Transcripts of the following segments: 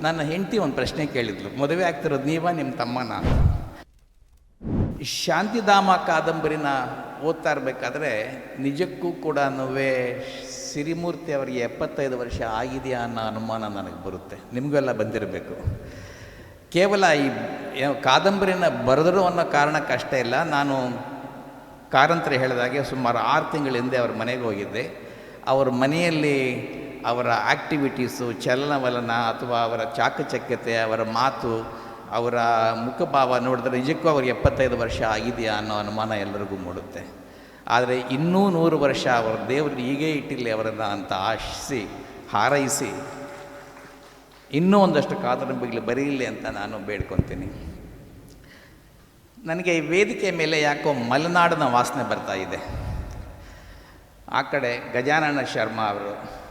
ನನ್ನ ಹೆಂಡತಿ ಒಂದು ಪ್ರಶ್ನೆ ಕೇಳಿದ್ಲು. ಮದುವೆ ಆಗ್ತಿರೋದು ನೀವ ನಿಮ್ಮ ತಮ್ಮನ? ಶಾಂತಿಧಾಮ ಕಾದಂಬರಿನ ಓದ್ತಾ ಇರಬೇಕಾದ್ರೆ ನಿಜಕ್ಕೂ ಕೂಡ ಸಿರಿಮೂರ್ತಿ ಅವರಿಗೆ ಎಪ್ಪತ್ತೈದು ವರ್ಷ ಆಗಿದೆಯಾ ಅನ್ನೋ ಅನುಮಾನ ನನಗೆ ಬರುತ್ತೆ. ನಿಮಗೆಲ್ಲ ಬಂದಿರಬೇಕು. ಕೇವಲ ಈ ಕಾದಂಬರಿನ ಬರೆದರು ಅನ್ನೋ ಕಾರಣಕ್ಕಷ್ಟೇ ಇಲ್ಲ. ನಾನು ಕಾರಂತರ ಹೇಳಿದಾಗೆ ಸುಮಾರು ಆರು ತಿಂಗಳ ಹಿಂದೆ ಅವ್ರ ಮನೆಗೆ ಹೋಗಿದ್ದೆ. ಅವ್ರ ಮನೆಯಲ್ಲಿ ಅವರ ಆ್ಯಕ್ಟಿವಿಟೀಸು ಚಲನವಲನ ಅಥವಾ ಅವರ ಚಾಕಚಕ್ಯತೆ, ಅವರ ಮಾತು, ಅವರ ಮುಖಭಾವ ನೋಡಿದ್ರೆ ನಿಜಕ್ಕೂ ಅವ್ರಿಗೆ ಎಪ್ಪತ್ತೈದು ವರ್ಷ ಆಗಿದೆಯಾ ಅನ್ನೋ ಅನುಮಾನ ಎಲ್ಲರಿಗೂ ಮೂಡುತ್ತೆ. ಆದರೆ ಇನ್ನೂ ನೂರು ವರ್ಷ ಅವರ ದೇವರು ಹೀಗೇ ಇಟ್ಟಿಲ್ಲ ಅವರನ್ನು ಅಂತ ಆಶಿಸಿ, ಹಾರೈಸಿ, ಇನ್ನೂ ಒಂದಷ್ಟು ಕಾದಂಬರಿಗಳು ಬರೀಲಿ ಅಂತ ನಾನು ಬೇಡ್ಕೊತೀನಿ. ನನಗೆ ಈ ವೇದಿಕೆ ಮೇಲೆ ಯಾಕೋ ಮಲೆನಾಡಿನ ವಾಸನೆ ಬರ್ತಾ ಇದೆ. ಆ ಕಡೆ ಗಜಾನನ ಶರ್ಮಾ ಅವರು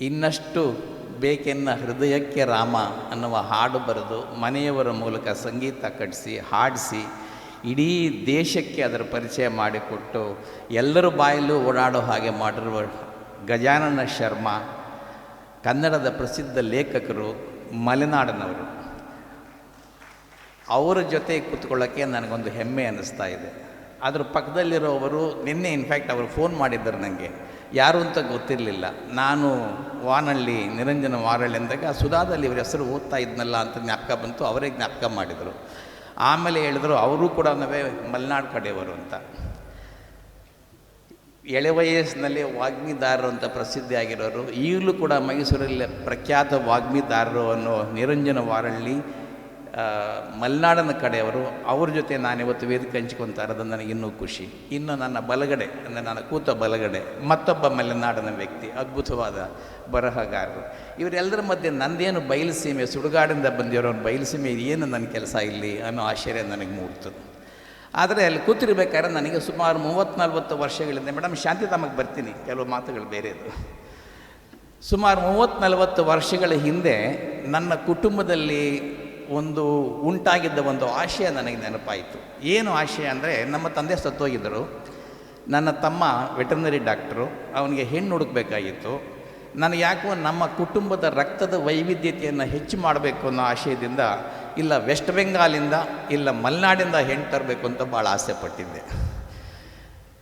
ಇನ್ನಷ್ಟು ಬೇಕೆನ್ನ ಹೃದಯಕ್ಕೆ ರಾಮ ಅನ್ನುವ ಹಾಡು ಬರೆದು ಮನೆಯವರ ಮೂಲಕ ಸಂಗೀತ ಕಟ್ಟಿಸಿ ಹಾಡಿಸಿ, ಇಡೀ ದೇಶಕ್ಕೆ ಅದರ ಪರಿಚಯ ಮಾಡಿಕೊಟ್ಟು ಎಲ್ಲರ ಬಾಯಲ್ಲೂ ಓಡಾಡೋ ಹಾಗೆ ಮಾಡಿರುವ ಗಜಾನನ ಶರ್ಮ, ಕನ್ನಡದ ಪ್ರಸಿದ್ಧ ಲೇಖಕರು ಮಲೆನಾಡಿನವರು. ಅವರ ಜೊತೆ ಕೂತ್ಕೊಳ್ಳೋಕ್ಕೆ ನನಗೊಂದು ಹೆಮ್ಮೆ ಅನ್ನಿಸ್ತಾ ಇದೆ. ಅದ್ರ ಪಕ್ಕದಲ್ಲಿರೋವರು ನಿನ್ನೆ ಇನ್ಫ್ಯಾಕ್ಟ್ ಅವರು ಫೋನ್ ಮಾಡಿದ್ದರು ನನಗೆ ಯಾರು ಅಂತ ಗೊತ್ತಿರಲಿಲ್ಲ. ನಾನು ವಾನಳ್ಳಿ, ನಿರಂಜನ ವಾರಳ್ಳಿ ಅಂದಾಗ ಸುಧಾದಲ್ಲಿ ಇವರ ಹೆಸರು ಓದ್ತಾ ಇದ್ನಲ್ಲ ಅಂತ ಜ್ಞಾಪಕ ಬಂತು, ಅವರೇ ಜ್ಞಾಪಕ ಮಾಡಿದರು. ಆಮೇಲೆ ಹೇಳಿದ್ರು, ಅವರು ಕೂಡ ನಾವೇ ಮಲೆನಾಡು ಕಡೆಯವರು ಅಂತ. ಎಳೆ ವಯಸ್ಸಿನಲ್ಲಿ ವಾಗ್ಮಿದಾರರು ಅಂತ ಪ್ರಸಿದ್ಧಿ ಆಗಿರೋರು, ಈಗಲೂ ಕೂಡ ಮೈಸೂರಲ್ಲಿ ಪ್ರಖ್ಯಾತ ವಾಗ್ಮಿದಾರರು ಅನ್ನೋ ನಿರಂಜನ ವಾರಳ್ಳಿ ಮಲೆನಾಡಿನ ಕಡೆಯವರು, ಅವ್ರ ಜೊತೆ ನಾನಿವತ್ತು ವೇದಿಕೆ ಹಂಚ್ಕೊತಾ ಇರೋದು ನನಗೆ ಇನ್ನೂ ಖುಷಿ. ಇನ್ನು ನನ್ನ ಬಲಗಡೆ, ಅಂದರೆ ನನ್ನ ಕೂತ ಬಲಗಡೆ, ಮತ್ತೊಬ್ಬ ಮಲೆನಾಡಿನ ವ್ಯಕ್ತಿ, ಅದ್ಭುತವಾದ ಬರಹಗಾರರು. ಇವರೆಲ್ಲರ ಮಧ್ಯೆ ನಂದೇನು ಬಯಲುಸೀಮೆ, ಸುಡುಗಾಡಿಂದ ಬಂದಿರೋ ಬಯಲುಸೀಮೆ ಏನು ನನ್ನ ಕೆಲಸ ಇಲ್ಲಿ ಅನ್ನೋ ಆಶ್ಚರ್ಯ ನನಗೆ ಮೂಡ್ತು ಆದರೆ ಅಲ್ಲಿ ಕೂತಿರ್ಬೇಕಾದ್ರೆ ನನಗೆ ಸುಮಾರು ಮೂವತ್ತು ನಲ್ವತ್ತು ವರ್ಷಗಳಿಂದ, ಮೇಡಮ್ ಶಾಂತಿಧಾಮಕ್ಕೆ ಬರ್ತೀನಿ, ಕೆಲವು ಮಾತುಗಳು ಬೇರೆದು ಸುಮಾರು ಮೂವತ್ತು ನಲವತ್ತು ವರ್ಷಗಳ ಹಿಂದೆ ನನ್ನ ಕುಟುಂಬದಲ್ಲಿ ಒಂದು ಉಂಟಾಗಿದ್ದ ಒಂದು ಆಶಯ ನನಗೆ ನೆನಪಾಯಿತು. ಏನು ಆಶಯ ಅಂದರೆ, ನಮ್ಮ ತಂದೆ ಸತ್ತೋಗಿದ್ದರು. ನನ್ನ ತಮ್ಮ ವೆಟರ್ನರಿ ಡಾಕ್ಟ್ರು, ಅವನಿಗೆ ಹೆಣ್ಣು ಹುಡುಕಬೇಕಾಗಿತ್ತು. ನನಗೆ ಯಾಕೋ ನಮ್ಮ ಕುಟುಂಬದ ರಕ್ತದ ವೈವಿಧ್ಯತೆಯನ್ನು ಹೆಚ್ಚು ಮಾಡಬೇಕು ಅನ್ನೋ ಆಶಯದಿಂದ, ಇಲ್ಲ ವೆಸ್ಟ್ ಬೆಂಗಾಲಿಂದ, ಇಲ್ಲ ಮಲೆನಾಡಿಂದ ಹೆಣ್ಣು ತರಬೇಕು ಅಂತ ಭಾಳ ಆಸೆ ಪಟ್ಟಿದ್ದೆ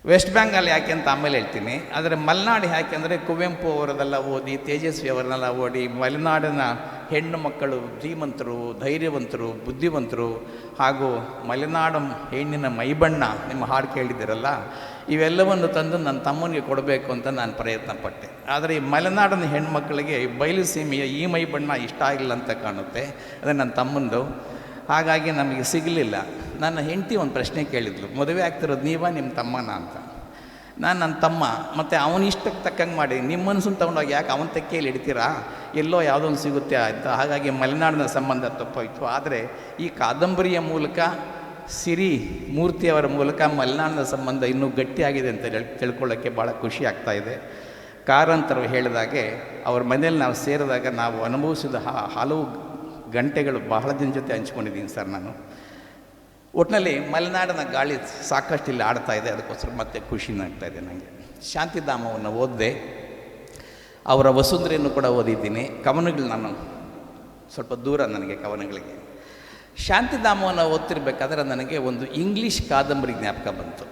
ವೆಸ್ಟ್ ಬೆಂಗಾಲ್ ಯಾಕೆ ಅಂತ ಆಮೇಲೆ ಹೇಳ್ತೀನಿ. ಆದರೆ ಮಲೆನಾಡು ಯಾಕೆಂದರೆ ಕುವೆಂಪು ಅವರದೆಲ್ಲ ಓದಿ, ತೇಜಸ್ವಿ ಅವರನ್ನೆಲ್ಲ ಓಡಿ ಮಲೆನಾಡಿನ ಹೆಣ್ಣು ಮಕ್ಕಳು ಧೀಮಂತರು, ಧೈರ್ಯವಂತರು, ಬುದ್ಧಿವಂತರು ಹಾಗೂ ಮಲೆನಾಡಂ ಹೆಣ್ಣಿನ ಮೈಬಣ್ಣ ನಿಮ್ಮ ಹಾಡು ಕೇಳಿದ್ದೀರಲ್ಲ, ಇವೆಲ್ಲವನ್ನು ತಂದು ನನ್ನ ತಮ್ಮನಿಗೆ ಕೊಡಬೇಕು ಅಂತ ನಾನು ಪ್ರಯತ್ನ ಪಟ್ಟೆ ಆದರೆ ಈ ಮಲೆನಾಡಿನ ಹೆಣ್ಮಕ್ಳಿಗೆ ಬಯಲು ಸೀಮೆಯ ಈ ಮೈಬಣ್ಣ ಇಷ್ಟ ಆಗಿಲ್ಲ ಅಂತ ಕಾಣುತ್ತೆ, ಅದೇ ನನ್ನ ತಮ್ಮಂದು. ಹಾಗಾಗಿ ನಮಗೆ ಸಿಗಲಿಲ್ಲ. ನನ್ನ ಹೆಂಡತಿ ಒಂದು ಪ್ರಶ್ನೆ ಕೇಳಿದ್ಲು, ಮದುವೆ ಆಗ್ತಿರೋದು ನೀವಾ ನಿಮ್ಮ ತಮ್ಮನ? ಅಂತ. ನಾನು ನನ್ನ ತಮ್ಮ, ಮತ್ತು ಅವನ ಇಷ್ಟಕ್ಕೆ ತಕ್ಕಂಗೆ ಮಾಡಿ ನಿಮ್ಮ ಮನಸ್ಸನ್ನು ತೊಗೊಂಡೋಗಿ ಯಾಕೆ ಅವನ ತೆಕ್ಕೆಯಲ್ಲಿ ಇಡ್ತೀರಾ? ಎಲ್ಲೋ ಯಾವುದೋ ಒಂದು ಸಿಗುತ್ತೆ ಅಂತ ಹಾಗಾಗಿ ಮಲೆನಾಡಿನ ಸಂಬಂಧ ತಪ್ಪೋಯಿತು. ಆದರೆ ಈ ಕಾದಂಬರಿಯ ಮೂಲಕ, ಸಿರಿ ಮೂರ್ತಿಯವರ ಮೂಲಕ ಮಲೆನಾಡಿನ ಸಂಬಂಧ ಇನ್ನೂ ಗಟ್ಟಿಯಾಗಿದೆ ಅಂತ ತಿಳ್ಕೊಳ್ಳೋಕ್ಕೆ ಭಾಳ ಖುಷಿ ಆಗ್ತಾ ಇದೆ. ಕಾರಂತರು ಹೇಳಿದಾಗೆ, ಅವ್ರ ಮನೇಲಿ ನಾವು ಸೇರಿದಾಗ ನಾವು ಅನುಭವಿಸಿದ ಹಲವು ಗಂಟೆಗಳು ಬಹಳ ದಿನ ಜೊತೆ ಹಂಚ್ಕೊಂಡಿದ್ದೀನಿ ಸರ್ ನಾನು. ಒಟ್ಟಿನಲ್ಲಿ ಮಲೆನಾಡಿನ ಗಾಳಿ ಸಾಕಷ್ಟು ಇಲ್ಲಿ ಆಡ್ತಾ ಇದೆ, ಅದಕ್ಕೋಸ್ಕರ ಮತ್ತೆ ಖುಷಿನಾಗ್ತಾ ಇದೆ ನನಗೆ ಶಾಂತಿಧಾಮವನ್ನು ಓದಿದೆ, ಅವರ ವಸುಂಧರೆಯನ್ನು ಕೂಡ ಓದಿದ್ದೀನಿ. ಕವನಗಳು ನಾನು ಸ್ವಲ್ಪ ದೂರ ನನಗೆ ಕವನಗಳಿಗೆ. ಶಾಂತಿಧಾಮವನ್ನು ಓದ್ತಿರ್ಬೇಕಾದ್ರೆ ನನಗೆ ಒಂದು ಇಂಗ್ಲೀಷ್ ಕಾದಂಬರಿ ಜ್ಞಾಪಕ ಬಂತು.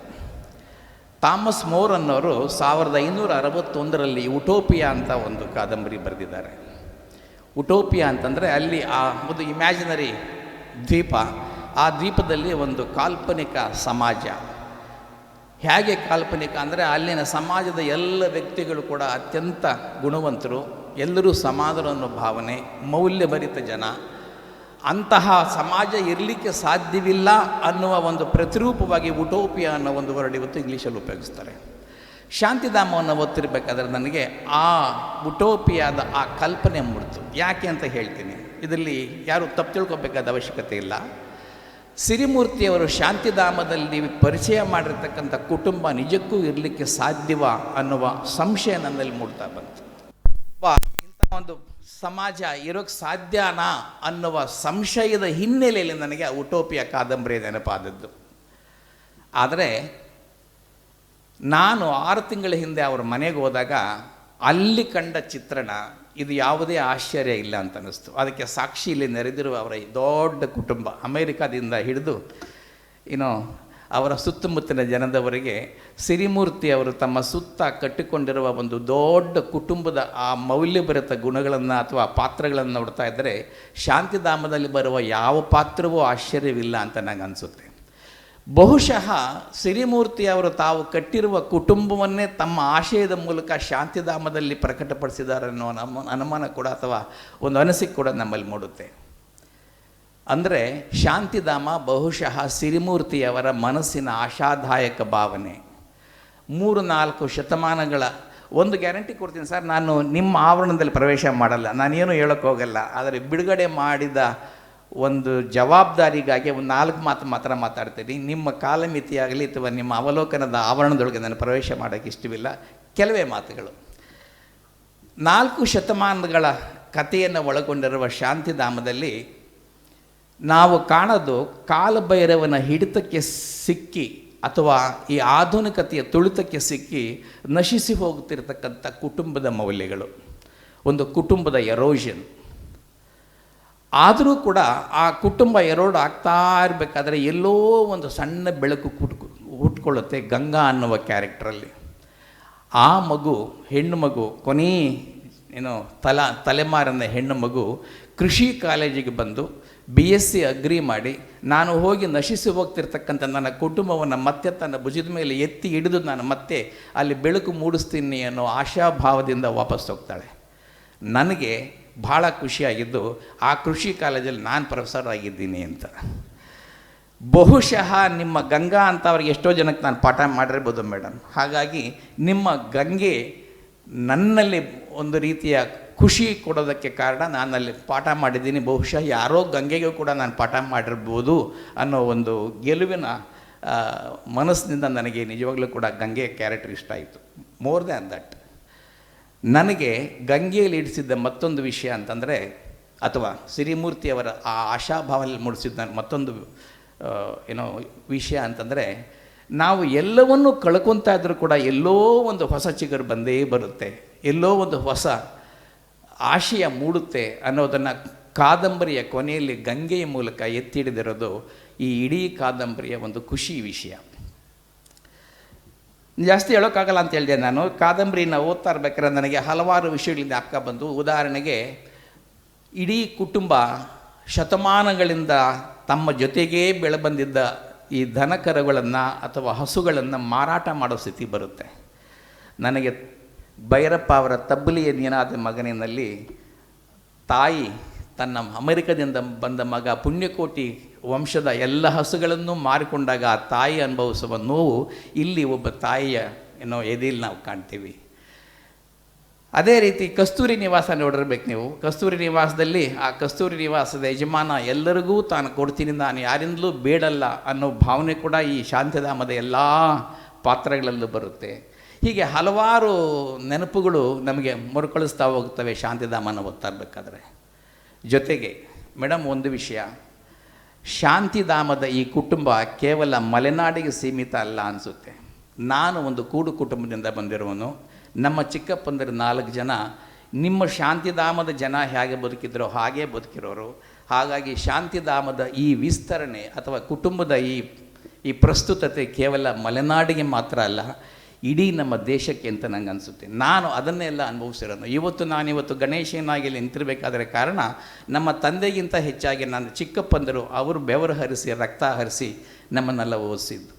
ಥಾಮಸ್ ಮೋರ್ ಅನ್ನೋರು ಸಾವಿರದ ಐನೂರ ಅರವತ್ತೊಂದರಲ್ಲಿ ಉಟೋಪಿಯಾ ಅಂತ ಒಂದು ಕಾದಂಬರಿ ಬರೆದಿದ್ದಾರೆ. ಉಟೋಪಿಯಾ ಅಂತಂದರೆ ಅಲ್ಲಿ ಆ ಒಂದು ಇಮ್ಯಾಜಿನರಿ ದ್ವೀಪ ಆ ದ್ವೀಪದಲ್ಲಿ ಒಂದು ಕಾಲ್ಪನಿಕ ಸಮಾಜ. ಹೇಗೆ ಕಾಲ್ಪನಿಕ ಅಂದರೆ ಅಲ್ಲಿನ ಸಮಾಜದ ಎಲ್ಲ ವ್ಯಕ್ತಿಗಳು ಕೂಡ ಅತ್ಯಂತ ಗುಣವಂತರು, ಎಲ್ಲರೂ ಸಮಾನರು ಅನ್ನೋ ಭಾವನೆ, ಮೌಲ್ಯಭರಿತ ಜನ. ಅಂತಹ ಸಮಾಜ ಇರಲಿಕ್ಕೆ ಸಾಧ್ಯವಿಲ್ಲ ಅನ್ನುವ ಒಂದು ಪ್ರತಿರೂಪವಾಗಿ ಉಟೋಪಿಯಾ ಅನ್ನೋ ಒಂದು ವರ್ಡ್ ಇವತ್ತು ಇಂಗ್ಲೀಷಲ್ಲಿ ಉಪಯೋಗಿಸ್ತಾರೆ. ಶಾಂತಿಧಾಮವನ್ನು ಓದ್ತಿರ್ಬೇಕಾದ್ರೆ ನನಗೆ ಆ ಉಟೋಪಿಯಾದ ಆ ಕಲ್ಪನೆ ಮೂಡ್ತು. ಯಾಕೆ ಅಂತ ಹೇಳ್ತೀನಿ. ಇದರಲ್ಲಿ ಯಾರು ತಪ್ಪು ತಿಳ್ಕೊಬೇಕಾದ ಅವಶ್ಯಕತೆ ಇಲ್ಲ. ಸಿರಿಮೂರ್ತಿಯವರು ಶಾಂತಿಧಾಮದಲ್ಲಿ ಪರಿಚಯ ಮಾಡಿರ್ತಕ್ಕಂಥ ಕುಟುಂಬ ನಿಜಕ್ಕೂ ಇರಲಿಕ್ಕೆ ಸಾಧ್ಯವ ಅನ್ನುವ ಸಂಶಯ ನನ್ನಲ್ಲಿ ಮೂಡ್ತಾ ಬಂತು. ಇಂಥ ಒಂದು ಸಮಾಜ ಇರೋಕ್ಕೆ ಸಾಧ್ಯನಾ ಅನ್ನುವ ಸಂಶಯದ ಹಿನ್ನೆಲೆಯಲ್ಲಿ ನನಗೆ ಆ ಉಟೋಪಿಯ ಕಾದಂಬರಿ ನೆನಪಾದದ್ದು ಆದರೆ, ನಾನು ಆರು ತಿಂಗಳ ಹಿಂದೆ ಅವ್ರ ಮನೆಗೆ ಹೋದಾಗ ಅಲ್ಲಿ ಕಂಡ ಚಿತ್ರಣ, ಇದು ಯಾವುದೇ ಆಶ್ಚರ್ಯ ಇಲ್ಲ ಅಂತ ಅನ್ನಿಸ್ತು. ಅದಕ್ಕೆ ಸಾಕ್ಷಿ ಇಲ್ಲಿ ನೆರೆದಿರುವ ಅವರ ದೊಡ್ಡ ಕುಟುಂಬ ಅಮೇರಿಕಾದಿಂದ ಹಿಡಿದು ಏನೋ ಅವರ ಸುತ್ತಮುತ್ತಲಿನ ಜನದವರಿಗೆ ಸಿರಿಮೂರ್ತಿ ಅವರು ತಮ್ಮ ಸುತ್ತ ಕಟ್ಟಿಕೊಂಡಿರುವ ಒಂದು ದೊಡ್ಡ ಕುಟುಂಬದ ಆ ಮೌಲ್ಯಭರಿತ ಗುಣಗಳನ್ನು ಅಥವಾ ಪಾತ್ರಗಳನ್ನು ನೋಡ್ತಾ ಇದ್ದರೆ ಶಾಂತಿಧಾಮದಲ್ಲಿ ಬರುವ ಯಾವ ಪಾತ್ರವೂ ಆಶ್ಚರ್ಯವಿಲ್ಲ ಅಂತ ನನಗೆ ಅನಿಸುತ್ತೆ. ಬಹುಶಃ ಸಿರಿಮೂರ್ತಿ ಅವರು ತಾವು ಕಟ್ಟಿರುವ ಕುಟುಂಬವನ್ನೇ ತಮ್ಮ ಆಶಯದ ಮೂಲಕ ಶಾಂತಿಧಾಮದಲ್ಲಿ ಪ್ರಕಟಪಡಿಸಿದ್ದಾರೆ ಅನ್ನೋ ನಮ್ಮ ಅನುಮಾನ ಕೂಡ ಅಥವಾ ಒಂದು ಅನಿಸಿಕೆ ಕೂಡ ನಮ್ಮಲ್ಲಿ ಮೂಡುತ್ತೆ. ಅಂದರೆ ಶಾಂತಿಧಾಮ ಬಹುಶಃ ಸಿರಿಮೂರ್ತಿಯವರ ಮನಸ್ಸಿನ ಆಶಾದಾಯಕ ಭಾವನೆ. ಮೂರು ನಾಲ್ಕು ಶತಮಾನಗಳ ಒಂದು ಗ್ಯಾರಂಟಿ ಕೊಡ್ತೀನಿ ಸರ್, ನಾನು ನಿಮ್ಮ ಆವರಣದಲ್ಲಿ ಪ್ರವೇಶ ಮಾಡಲ್ಲ. ನಾನೇನು ಹೇಳೋಕ್ಕೋಗಲ್ಲ. ಆದರೆ ಬಿಡುಗಡೆ ಮಾಡಿದ ಒಂದು ಜವಾಬ್ದಾರಿಗಾಗಿ ಒಂದು ನಾಲ್ಕು ಮಾತು ಮಾತ್ರ ಮಾತಾಡ್ತೀನಿ. ನಿಮ್ಮ ಕಾಲಮಿತಿಯಾಗಲಿ ಅಥವಾ ನಿಮ್ಮ ಅವಲೋಕನದ ಆವರಣದೊಳಗೆ ನಾನು ಪ್ರವೇಶ ಮಾಡೋಕ್ಕೆ ಇಷ್ಟವಿಲ್ಲ. ಕೆಲವೇ ಮಾತುಗಳು. ನಾಲ್ಕು ಶತಮಾನಗಳ ಕಥೆಯನ್ನು ಒಳಗೊಂಡಿರುವ ಶಾಂತಿಧಾಮದಲ್ಲಿ ನಾವು ಕಾಣೋದು ಕಾಲಭೈರವನ ಹಿಡಿತಕ್ಕೆ ಸಿಕ್ಕಿ ಅಥವಾ ಈ ಆಧುನಿಕತೆಯ ತುಳಿತಕ್ಕೆ ಸಿಕ್ಕಿ ನಶಿಸಿ ಹೋಗುತ್ತಿರತಕ್ಕಂಥ ಕುಟುಂಬದ ಮೌಲ್ಯಗಳು. ಒಂದು ಕುಟುಂಬದ ಎರೋಷನ್ ಆದರೂ ಕೂಡ ಆ ಕುಟುಂಬ ಎರೋಡ್ ಆಗ್ತಾ ಇರಬೇಕಾದ್ರೆ ಎಲ್ಲೋ ಒಂದು ಸಣ್ಣ ಬೆಳಕು ಕುಟ್ಕು ಹುಟ್ಕೊಳ್ಳುತ್ತೆ ಗಂಗಾ ಅನ್ನುವ ಕ್ಯಾರೆಕ್ಟ್ರಲ್ಲಿ. ಆ ಮಗು, ಹೆಣ್ಣು ಮಗು, ಕೊನೆ, ಏನು, ತಲ, ತಲೆಮಾರಿನ ಹೆಣ್ಣು ಮಗು ಕೃಷಿ ಕಾಲೇಜಿಗೆ ಬಂದು ಬಿ ಎಸ್ ಸಿ ಅಗ್ರಿ ಮಾಡಿ, ನಾನು ಹೋಗಿ ನಶಿಸಿ ಹೋಗ್ತಿರ್ತಕ್ಕಂಥ ನನ್ನ ಕುಟುಂಬವನ್ನು ಮತ್ತೆ ತನ್ನ ಭುಜದ ಮೇಲೆ ಎತ್ತಿ ಹಿಡಿದು ನಾನು ಮತ್ತೆ ಅಲ್ಲಿ ಬೆಳಕು ಮೂಡಿಸ್ತೀನಿ ಅನ್ನೋ ಆಶಾಭಾವದಿಂದ ವಾಪಸ್ ಹೋಗ್ತಾಳೆ ನನಗೆ ಭಾಳ ಖುಷಿಯಾಗಿದ್ದು, ಆ ಕೃಷಿ ಕಾಲೇಜಲ್ಲಿ ನಾನು ಪ್ರೊಫೆಸರ್ ಆಗಿದ್ದೀನಿ ಅಂತ. ಬಹುಶಃ ನಿಮ್ಮ ಗಂಗಾ ಅಂತ ಅವ್ರಿಗೆ ಎಷ್ಟೋ ಜನಕ್ಕೆ ನಾನು ಪಾಠ ಮಾಡಿರ್ಬೋದು ಮೇಡಮ್. ಹಾಗಾಗಿ ನಿಮ್ಮ ಗಂಗೆ ನನ್ನಲ್ಲಿ ಒಂದು ರೀತಿಯ ಖುಷಿ ಕೊಡೋದಕ್ಕೆ ಕಾರಣ ನಾನಲ್ಲಿ ಪಾಠ ಮಾಡಿದ್ದೀನಿ. ಬಹುಶಃ ಯಾರೋ ಗಂಗೆಗೂ ಕೂಡ ನಾನು ಪಾಠ ಮಾಡಿರ್ಬೋದು ಅನ್ನೋ ಒಂದು ಗೆಲುವಿನ ಮನಸ್ಸಿನಿಂದ ನನಗೆ ನಿಜವಾಗ್ಲೂ ಕೂಡ ಗಂಗೆ ಕ್ಯಾರೆಕ್ಟರ್ ಇಷ್ಟ ಆಯಿತು. ಮೋರ್ ದ್ಯಾನ್ ದಟ್ ನನಗೆ ಗಂಗೆಯಲ್ಲಿ ಇಡಿಸಿದ್ದ ಮತ್ತೊಂದು ವಿಷಯ ಅಂತಂದರೆ, ಅಥವಾ ಸಿರಿಮೂರ್ತಿಯವರ ಆ ಆಶಾಭಾವದಲ್ಲಿ ಮೂಡಿಸಿದ್ದ ಮತ್ತೊಂದು ಏನೋ ವಿಷಯ ಅಂತಂದರೆ, ನಾವು ಎಲ್ಲವನ್ನೂ ಕಳ್ಕೊತಾ ಇದ್ರೂ ಕೂಡ ಎಲ್ಲೋ ಒಂದು ಹೊಸ ಚಿಗರು ಬಂದೇ ಬರುತ್ತೆ, ಎಲ್ಲೋ ಒಂದು ಹೊಸ ಆಶಯ ಮೂಡುತ್ತೆ ಅನ್ನೋದನ್ನು ಕಾದಂಬರಿಯ ಕೊನೆಯಲ್ಲಿ ಗಂಗೆಯ ಮೂಲಕ ಎತ್ತಿ ಹಿಡಿದಿರೋದು ಈ ಇಡೀ ಕಾದಂಬರಿಯ ಒಂದು ಖುಷಿ ವಿಷಯ. ಜಾಸ್ತಿ ಹೇಳೋಕ್ಕಾಗಲ್ಲ ಅಂತ ಹೇಳಿದೆ ನಾನು. ಕಾದಂಬರಿನ ಓದ್ತಾ ಇರ್ಬೇಕಾದ್ರೆ ನನಗೆ ಹಲವಾರು ವಿಷಯಗಳಿಂದ ಅಕ್ಕ ಬಂದು, ಉದಾಹರಣೆಗೆ ಇಡೀ ಕುಟುಂಬ ಶತಮಾನಗಳಿಂದ ತಮ್ಮ ಜೊತೆಗೇ ಬೆಳೆಬಂದಿದ್ದ ಈ ದನಕರುಗಳನ್ನು ಅಥವಾ ಹಸುಗಳನ್ನು ಮಾರಾಟ ಮಾಡೋ ಸ್ಥಿತಿ ಬರುತ್ತೆ. ನನಗೆ ಭೈರಪ್ಪ ಅವರ ತಬ್ಬಲಿಯ ನೀನಾದ ಮಗನಿನಲ್ಲಿ ತಾಯಿ ತನ್ನ ಅಮೆರಿಕದಿಂದ ಬಂದ ಮಗ ಪುಣ್ಯಕೋಟಿ ವಂಶದ ಎಲ್ಲ ಹಸುಗಳನ್ನು ಮಾರಿಕೊಂಡಾಗ ಆ ತಾಯಿ ಅನುಭವಿಸುವ ನೋವು ಇಲ್ಲಿ ಒಬ್ಬ ತಾಯಿಯ ಏನೋ ಎದೆಯಲ್ಲಿ ನಾವು ಕಾಣ್ತೀವಿ. ಅದೇ ರೀತಿ ಕಸ್ತೂರಿ ನಿವಾಸ ನೋಡಿರ್ಬೇಕು ನೀವು. ಕಸ್ತೂರಿ ನಿವಾಸದಲ್ಲಿ ಆ ಕಸ್ತೂರಿ ನಿವಾಸದ ಯಜಮಾನ ಎಲ್ಲರಿಗೂ ತಾನು ಕೊಡ್ತೀನಿ, ನಾನು ಯಾರಿಂದಲೂ ಬೇಡಲ್ಲ ಅನ್ನೋ ಭಾವನೆ ಕೂಡ ಈ ಶಾಂತಿಧಾಮದ ಎಲ್ಲ ಪಾತ್ರಗಳಲ್ಲೂ ಬರುತ್ತೆ. ಹೀಗೆ ಹಲವಾರು ನೆನಪುಗಳು ನಮಗೆ ಮರುಕಳಿಸ್ತಾ ಹೋಗ್ತವೆ ಶಾಂತಿಧಾಮನ ಓದ್ತಾ ಇರಬೇಕಾದ್ರೆ ಜೊತೆಗೆ, ಮೇಡಮ್, ಒಂದು ವಿಷಯ. ಶಾಂತಿಧಾಮದ ಈ ಕುಟುಂಬ ಕೇವಲ ಮಲೆನಾಡಿಗೆ ಸೀಮಿತ ಅಲ್ಲ ಅನಿಸುತ್ತೆ. ನಾನು ಒಂದು ಕೂಡು ಕುಟುಂಬದಿಂದ ಬಂದಿರುವನು ನಮ್ಮ ಚಿಕ್ಕಪ್ಪಂದಿರ ನಾಲ್ಕು ಜನ, ನಿಮ್ಮ ಶಾಂತಿಧಾಮದ ಜನ ಹೇಗೆ ಬದುಕಿದ್ರೋ ಹಾಗೇ ಬದುಕಿರೋರು. ಹಾಗಾಗಿ ಶಾಂತಿಧಾಮದ ಈ ವಿಸ್ತರಣೆ ಅಥವಾ ಕುಟುಂಬದ ಈ ಈ ಪ್ರಸ್ತುತತೆ ಕೇವಲ ಮಲೆನಾಡಿಗೆ ಮಾತ್ರ ಅಲ್ಲ ಇಡೀ ನಮ್ಮ ದೇಶಕ್ಕೆ ಅಂತ ನಂಗೆ ಅನಿಸುತ್ತೆ. ನಾನು ಅದನ್ನೆಲ್ಲ ಅನುಭವಿಸಿರೋನು ಇವತ್ತು ನಾನಿವತ್ತು ಗಣೇಶನಾಗಿ ನಿಂತಿರಬೇಕಾದ್ರೆ ಕಾರಣ, ನಮ್ಮ ತಂದೆಗಿಂತ ಹೆಚ್ಚಾಗಿ ನನ್ನ ಚಿಕ್ಕಪ್ಪಂದರು ಅವರು ಬೆವರು ಹರಿಸಿ, ರಕ್ತ ಹರಿಸಿ ನಮ್ಮನ್ನೆಲ್ಲ ಓದಿಸಿದ್ದು.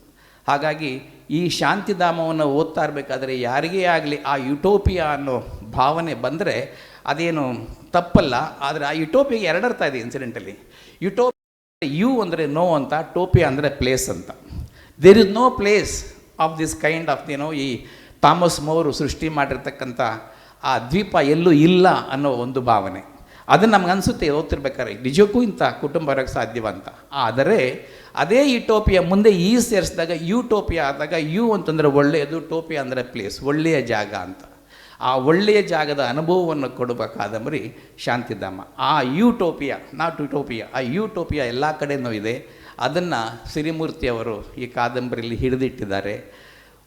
ಹಾಗಾಗಿ ಈ ಶಾಂತಿಧಾಮವನ್ನು ಓದ್ತಾ ಇರಬೇಕಾದ್ರೆ ಯಾರಿಗೇ ಆಗಲಿ ಆ ಯುಟೋಪಿಯಾ ಅನ್ನೋ ಭಾವನೆ ಬಂದರೆ ಅದೇನು ತಪ್ಪಲ್ಲ. ಆದರೆ ಆ ಯುಟೋಪಿಯಾಗೆ ಎರಡರ್ಥ ಇದೆ ಇನ್ಸಿಡೆಂಟಲ್ಲಿ ಯುಟೋಪಿಯಾ ಯು ಅಂದರೆ ನೋ ಅಂತ, ಟೋಪಿಯಾ ಅಂದರೆ ಪ್ಲೇಸ್ ಅಂತ. There is no place of this kind of ಏನೋ ಈ ಥಾಮಸ್ ಮೋರು ಸೃಷ್ಟಿ ಮಾಡಿರ್ತಕ್ಕಂಥ ಆ ದ್ವೀಪ ಎಲ್ಲೂ ಇಲ್ಲ ಅನ್ನೋ ಒಂದು ಭಾವನೆ. ಅದು ನಮ್ಗೆ ಅನಿಸುತ್ತೆ ಓದ್ತಿರ್ಬೇಕಾದ್ರೆ ನಿಜಕ್ಕೂ ಇಂಥ ಕುಟುಂಬ ಬರೋಕ್ಕೆ ಸಾಧ್ಯವಂತ. ಆದರೆ ಅದೇ ಈ ಟೋಪಿಯ ಮುಂದೆ ಈ ಸೇರಿಸಿದಾಗ ಯು ಟೋಪಿಯಾ ಆದಾಗ ಯು ಅಂತಂದರೆ ಒಳ್ಳೆಯದು ಟೋಪಿಯಾ ಅಂದರೆ ಪ್ಲೇಸ್ ಒಳ್ಳೆಯ ಜಾಗ ಅಂತ. ಆ ಒಳ್ಳೆಯ ಜಾಗದ ಅನುಭವವನ್ನು ಕೊಡುವ ಕಾದಂಬರಿ ಶಾಂತಿಧಾಮ. ಆ ಯೂಟೋಪಿಯಾ, ನಾಟ್ ಯುಟೋಪಿಯಾ, ಆ ಯೂಟೋಪಿಯಾ ಎಲ್ಲ ಕಡೆಯೂ ಇದೆ. ಅದನ್ನು ಸಿರಿಮೂರ್ತಿಯವರು ಈ ಕಾದಂಬರಿಯಲ್ಲಿ ಹಿಡಿದಿಟ್ಟಿದ್ದಾರೆ.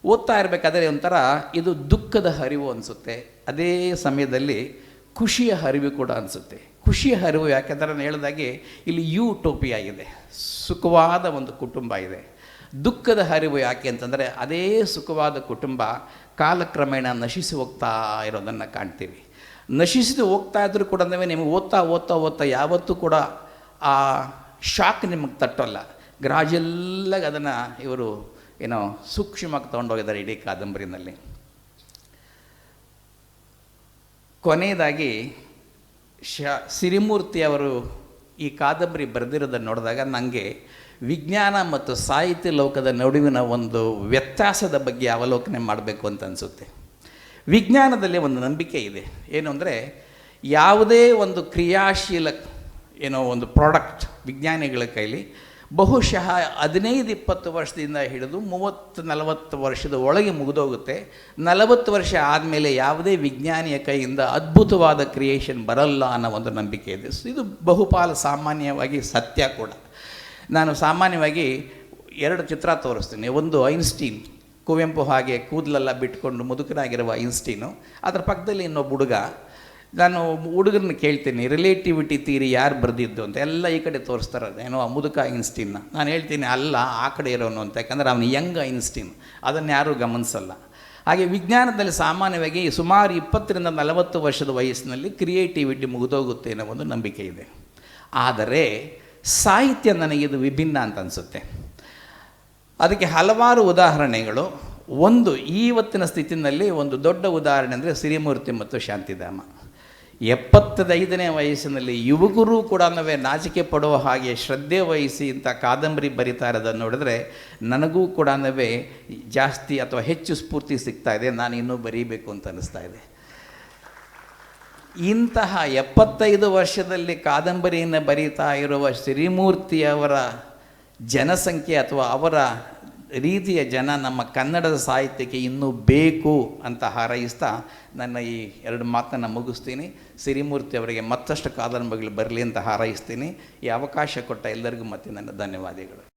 ಓದ್ತಾ ಇರಬೇಕಾದ್ರೆ ಒಂಥರ ಇದು ದುಃಖದ ಹರಿವು ಅನಿಸುತ್ತೆ. ಅದೇ ಸಮಯದಲ್ಲಿ ಖುಷಿಯ ಹರಿವು ಕೂಡ ಅನಿಸುತ್ತೆ. ಖುಷಿಯ ಹರಿವು ಯಾಕೆಂದರೆ ನಾನು ಹೇಳಿದಾಗೆ ಇಲ್ಲಿ ಯೂಟೋಪಿಯಾ ಇದೆ. ಸುಖವಾದ ಒಂದು ಕುಟುಂಬ ಇದೆ. ದುಃಖದ ಹರಿವು ಯಾಕೆ ಅಂತಂದರೆ ಅದೇ ಸುಖವಾದ ಕುಟುಂಬ ಕಾಲಕ್ರಮೇಣ ನಶಿಸಿ ಹೋಗ್ತಾ ಇರೋದನ್ನು ಕಾಣ್ತೀವಿ. ನಶಿಸಿದು ಹೋಗ್ತಾ ಇದ್ರೂ ಕೂಡ ನಿಮಗೆ ಓದ್ತಾ ಓದ್ತಾ ಓದ್ತಾ ಯಾವತ್ತೂ ಕೂಡ ಆ ಶಾಕ್ ನಿಮಗೆ ತಟ್ಟಲ್ಲ. ಗ್ರಾಜೆಲ್ಲ ಅದನ್ನು ಇವರು ಏನೋ ಸೂಕ್ಷ್ಮವಾಗಿ ತೊಗೊಂಡೋಗಿದ್ದಾರೆ ಇಡೀ ಕಾದಂಬರಿನಲ್ಲಿ. ಕೊನೆಯದಾಗಿ ಶ ಸಿರಿಮೂರ್ತಿಯವರು ಈ ಕಾದಂಬರಿ ಬರೆದಿರೋದನ್ನು ನೋಡಿದಾಗ ನನಗೆ ವಿಜ್ಞಾನ ಮತ್ತು ಸಾಹಿತ್ಯ ಲೋಕದ ನಡುವಿನ ಒಂದು ವ್ಯತ್ಯಾಸದ ಬಗ್ಗೆ ಅವಲೋಕನೆ ಮಾಡಬೇಕು ಅಂತ ಅನಿಸುತ್ತೆ. ವಿಜ್ಞಾನದಲ್ಲಿ ಒಂದು ನಂಬಿಕೆ ಇದೆ. ಏನು ಅಂದರೆ ಯಾವುದೇ ಒಂದು ಕ್ರಿಯಾಶೀಲ ಏನೋ ಒಂದು ಪ್ರಾಡಕ್ಟ್ ವಿಜ್ಞಾನಿಗಳ ಕೈಲಿ ಬಹುಶಃ ಹದಿನೈದು, ಇಪ್ಪತ್ತು ವರ್ಷದಿಂದ ಹಿಡಿದು ಮೂವತ್ತು, ನಲವತ್ತು ವರ್ಷದ ಒಳಗೆ ಮುಗಿದೋಗುತ್ತೆ. ನಲವತ್ತು ವರ್ಷ ಆದಮೇಲೆ ಯಾವುದೇ ವಿಜ್ಞಾನಿಯ ಕೈಯಿಂದ ಅದ್ಭುತವಾದ ಕ್ರಿಯೇಷನ್ ಬರಲ್ಲ ಅನ್ನೋ ಒಂದು ನಂಬಿಕೆ ಇದೆ. ಸೊ ಇದು ಬಹುಪಾಲು ಸಾಮಾನ್ಯವಾಗಿ ಸತ್ಯ ಕೂಡ. ನಾನು ಸಾಮಾನ್ಯವಾಗಿ ಎರಡು ಚಿತ್ರ ತೋರಿಸ್ತೀನಿ. ಒಂದು ಐನ್ಸ್ಟೀನ್, ಕುವೆಂಪು ಹಾಗೆ ಕೂದಲೆಲ್ಲ ಬಿಟ್ಕೊಂಡು ಮುದುಕನಾಗಿರುವ ಐನ್ಸ್ಟೀನು. ಅದರ ಪಕ್ಕದಲ್ಲಿ ಇನ್ನೊಬ್ಬ ಹುಡುಗ. ನಾನು ಹುಡುಗರನ್ನ ಕೇಳ್ತೀನಿ, ರಿಲೇಟಿವಿಟಿ ತೀರಿ ಯಾರು ಬರೆದಿದ್ದು? ಅಂತ. ಎಲ್ಲ ಈ ಕಡೆ ತೋರಿಸ್ತಾರೆ. ಏನೋ ಆ ಮುದುಕ ಐನ್ಸ್ಟೀನ್ನ. ನಾನು ಹೇಳ್ತೀನಿ, ಅಲ್ಲ, ಆ ಕಡೆ ಇರೋನು ಅಂತ. ಯಾಕಂದರೆ ಅವನು ಯಂಗ್ ಐನ್ಸ್ಟೀನ್. ಅದನ್ನು ಯಾರೂ ಗಮನಿಸಲ್ಲ. ಹಾಗೆ ವಿಜ್ಞಾನದಲ್ಲಿ ಸಾಮಾನ್ಯವಾಗಿ ಸುಮಾರು ಇಪ್ಪತ್ತರಿಂದ ನಲವತ್ತು ವರ್ಷದ ವಯಸ್ಸಿನಲ್ಲಿ ಕ್ರಿಯೇಟಿವಿಟಿ ಮುಗಿದೋಗುತ್ತೆ ಅನ್ನೋ ಒಂದು ನಂಬಿಕೆ ಇದೆ. ಆದರೆ ಸಾಹಿತ್ಯ ನನಗಿದು ವಿಭಿನ್ನ ಅಂತ ಅನಿಸುತ್ತೆ. ಅದಕ್ಕೆ ಹಲವಾರು ಉದಾಹರಣೆಗಳು. ಒಂದು ಇವತ್ತಿನ ಸ್ಥಿತಿನಲ್ಲಿ ಒಂದು ದೊಡ್ಡ ಉದಾಹರಣೆ ಅಂದರೆ ಸಿರಿಮೂರ್ತಿ ಮತ್ತು ಶಾಂತಿಧಾಮ. ಎಪ್ಪತ್ತೈದನೇ ವಯಸ್ಸಿನಲ್ಲಿ ಯುವಕರು ಕೂಡ ನಾವೇ ನಾಚಿಕೆ ಪಡುವ ಹಾಗೆ ಶ್ರದ್ಧೆ ವಹಿಸಿ ಇಂಥ ಕಾದಂಬರಿ ಬರಿತಾ ಇರೋದನ್ನು ನೋಡಿದ್ರೆ ನನಗೂ ಕೂಡ ಜಾಸ್ತಿ ಅಥವಾ ಹೆಚ್ಚು ಸ್ಫೂರ್ತಿ ಸಿಗ್ತಾ ಇದೆ. ನಾನು ಇನ್ನೂ ಬರೀಬೇಕು ಅಂತ ಅನ್ನಿಸ್ತಾ ಇದೆ. ಇಂತಹ ಎಪ್ಪತ್ತೈದು ವರ್ಷದಲ್ಲಿ ಕಾದಂಬರಿಯನ್ನು ಬರೀತಾ ಇರುವ ಶ್ರೀಮೂರ್ತಿಯವರ ಜನಸಂಖ್ಯೆ ಅಥವಾ ಅವರ ರೀತಿಯ ಜನ ನಮ್ಮ ಕನ್ನಡದ ಸಾಹಿತ್ಯಕ್ಕೆ ಇನ್ನೂ ಬೇಕು ಅಂತ ಹಾರೈಸ್ತಾ ನನ್ನ ಈ ಎರಡು ಮಾತನ್ನು ಮುಗಿಸ್ತೀನಿ. ಸಿರಿಮೂರ್ತಿ ಅವರಿಗೆ ಮತ್ತಷ್ಟು ಕಾದಂಬರಿಗಳು ಬರಲಿ ಅಂತ ಹಾರೈಸ್ತೀನಿ. ಈ ಅವಕಾಶ ಕೊಟ್ಟ ಎಲ್ಲರಿಗೂ ಮತ್ತೆ ನನ್ನ ಧನ್ಯವಾದಗಳು.